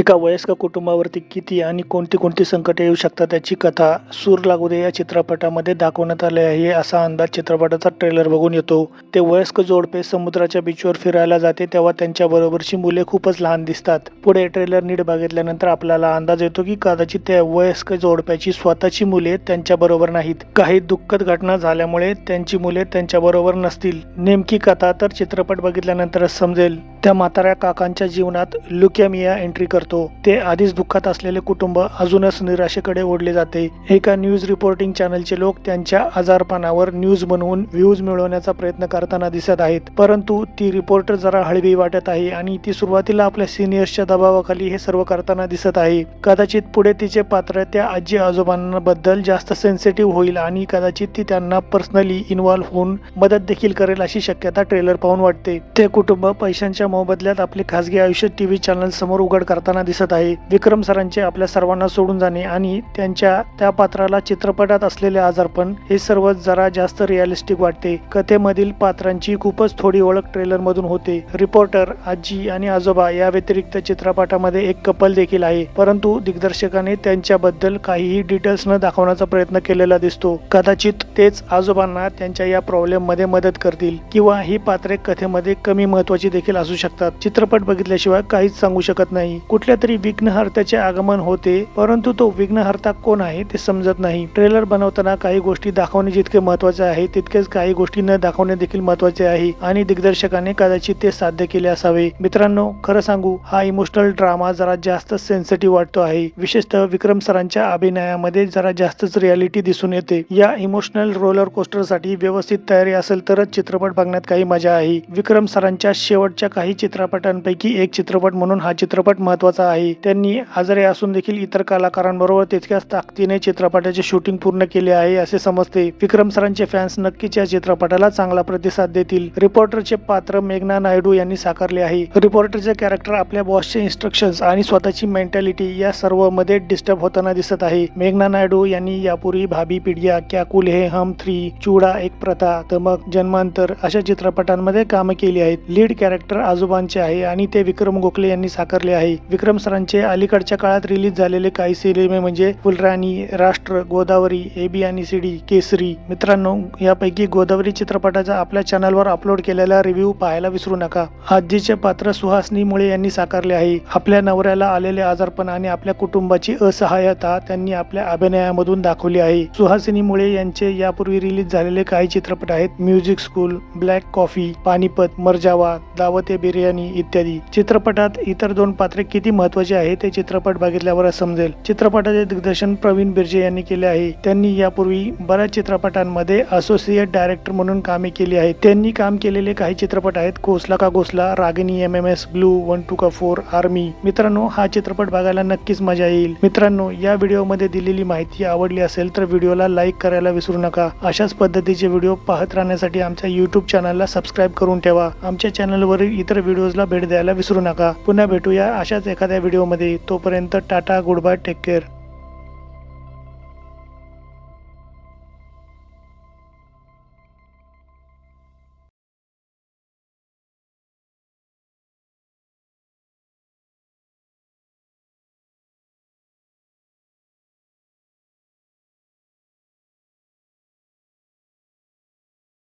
एका वयस्क कुटुंबावरती किती आणि कोणती कोणती संकटे येऊ शकतात याची कथा सूर लागू दे या चित्रपटामध्ये दाखवण्यात आले आहे. असा अंदाज चित्रपटाचा ट्रेलर बघून येतो. ते वयस्क जोडपे समुद्राच्या बीचवर फिरायला जाते तेव्हा त्यांच्या बरोबरची मुले खूपच लहान दिसतात. पुढे ट्रेलर नीट बघितल्यानंतर आपल्याला अंदाज येतो की कदाचित त्या वयस्क जोडप्याची स्वतःची मुले त्यांच्या बरोबर नाहीत. काही दुःखद घटना झाल्यामुळे त्यांची मुले त्यांच्या बरोबर नसतील. नेमकी कथा तर चित्रपट बघितल्यानंतरच समजेल. त्या म्हाताऱ्या काकांच्या जीवनात लुकॅमिया एंट्री करतो. ते आधीच दुःखात असलेले कुटुंब अजूनच निराशेकडे ओढले जाते. एका न्यूज रिपोर्टिंग चॅनलचे लोक त्यांच्या आजारपणावर न्यूज बनवून व्ह्यूज मिळवण्याचा प्रयत्न करताना दिसत आहेत. परंतु ती रिपोर्टर जरा हळवी वाटत आहे आणि ती सुरुवातीला आपल्या सिनियर्सच्या दबावाखाली हे सर्व करताना दिसत आहे. कदाचित पुढे तिचे पात्र त्या आजी आजोबांबद्दल जास्त सेन्सिटिव्ह होईल आणि कदाचित ती त्यांना पर्सनली इन्व्हॉल्व्ह होऊन मदत देखील करेल अशी शक्यता ट्रेलर पाहून वाटते. ते कुटुंब पैशांच्या मोबदल्यात आपले खासगी आयुष्य टीव्ही चॅनल समोर उघड करताना दिसत आहे. विक्रम सरांचे आपल्या सर्वांना सोडून जाणे आणि त्यांच्या त्या पात्राला चित्रपटात असलेले आजारपण हे सर्व जरा जास्त रिअलिस्टिक वाटते. कथेमधील पात्रांची खूपच थोडी ओळख ट्रेलर मधून होते. रिपोर्टर आजी आणि आजोबा या व्यतिरिक्त चित्रपटामध्ये एक कपल देखील आहे. परंतु दिग्दर्शकाने त्यांच्याबद्दल काहीही डिटेल्स न दाखवण्याचा प्रयत्न केलेला दिसतो. कदाचित तेच आजोबांना त्यांच्या या प्रॉब्लेममध्ये मदत करतील किंवा ही पात्रे कथेमध्ये कमी महत्वाची देखील असू शकतात. चित्रपट बघितल्याशिवाय काहीच सांगू शकत नाही. कुठल्या तरी विघ्नहर्त्याचे आगमन होते परंतु तो विघ्नहर्ता कोण आहे ते समजत नाही. ट्रेलर बनवताना काही गोष्टी दाखवणे जितके महत्त्वाचे आहे तितकेच काही गोष्टी न दाखवणे देखील महत्त्वाचे आहे आणि दिग्दर्शकाने कदाचित ते साध्य केले असावे. मित्रांनो खरं सांगू हा इमोशनल ड्रामा जरा जास्त सेन्सिटिव्ह वाटतो आहे. विशेषतः विक्रम सरांच्या अभिनयामध्ये जरा जास्तच रियालिटी दिसून येते. या इमोशनल रोलर कोस्टरसाठी व्यवस्थित तयारी असेल तरच चित्रपट बघण्यात काही मजा आहे. विक्रम सरांच्या शेवटच्या काही चित्रपटांपैकी एक चित्रपट म्हणून हा चित्रपट महत्त्वाचा आहे. त्यांनी आजारी असून देखील इतर कलाकारांबरोबर तितक्याच ताकदीने चित्रपटाचे शूटिंग पूर्ण केले आहे असे समजते. विक्रम सरांचे फॅन्स नक्कीच या चित्रपटाला चांगला प्रतिसाद देतील. रिपोर्टरचे पात्र मेघना नायडू यांनी साकारले आहे. रिपोर्टरचे कॅरेक्टर आपल्या बॉसचे इन्स्ट्रक्शन्स आणि स्वतःची मेंटॅलिटी या सर्वमध्ये डिस्टर्ब होताना दिसत आहे. मेघना नायडू यांनी यापूर्वी भाभी पिढिया क्या कुल हे हम थ्री चुडा एक प्रथा तमक जन्मांतर अशा चित्रपटांमध्ये कामे केली आहेत. लीड कॅरेक्टर आजोबांचे आहे आणि ते विक्रम गोखले यांनी साकारले आहे. विक्रम सरांचे अलीकडच्या काळात रिलीज झालेले काही सिनेमे म्हणजे फुलराणी राष्ट्र गोदावरी एबी आणि सीडी केसरी. मित्रांनो यापैकी गोदावरी चित्रपटाचा आपल्या चॅनलवर अपलोड केलेला रिव्ह्यू पाहायला विसरू नका. आजीचे पात्र सुहासनी मुळे यांनी साकारले आहे. आपल्या नवऱ्याला आलेले आजारपण आणि आपल्या कुटुंबाची असहाय्यता त्यांनी आपल्या अभिनयामधून दाखवली आहे. सुहासिनी मुळे यांचे यापूर्वी रिलीज झालेले काही चित्रपट आहेत. Music school black coffee Panipat Marjaavaan Daawat-e Biryani इत्यादी. चित्रपटात इतर दोन पात्रे किती महत्वाची आहे ते चित्रपट बघितल्यावर समजेल. चित्रपटाचे दिग्दर्शन प्रवीण बिर्जे यांनी केले आहे. त्यांनी यापूर्वी बऱ्याच चित्रपटांमध्ये असोसिएट डायरेक्टर म्हणून कामे केली आहेत. त्यांनी काम केलेले काही चित्रपट आहेत. Khosla Ka Ghosla Ragini M M S blue one two Ka four army मित्रांनो हा चित्रपट बघायला नक्कीच मजा येईल. मित्रांनो या व्हिडिओमध्ये दिलेली माहिती आवडली असेल तर व्हिडिओला लाईक करायला विसरू नका. अशाच पद्धतीचे व्हिडिओ पाहत राहण्यासाठी आमच्या युट्यूब चॅनलला सबस्क्राईब करून ठेवा. आमच्या चॅनलवरील इतर इतर व्हिडिओजला भेट द्यायला विसरू नका. पुन्हा भेटूया अशाच एखाद्या व्हिडिओमध्ये. तोपर्यंत tata good bye take care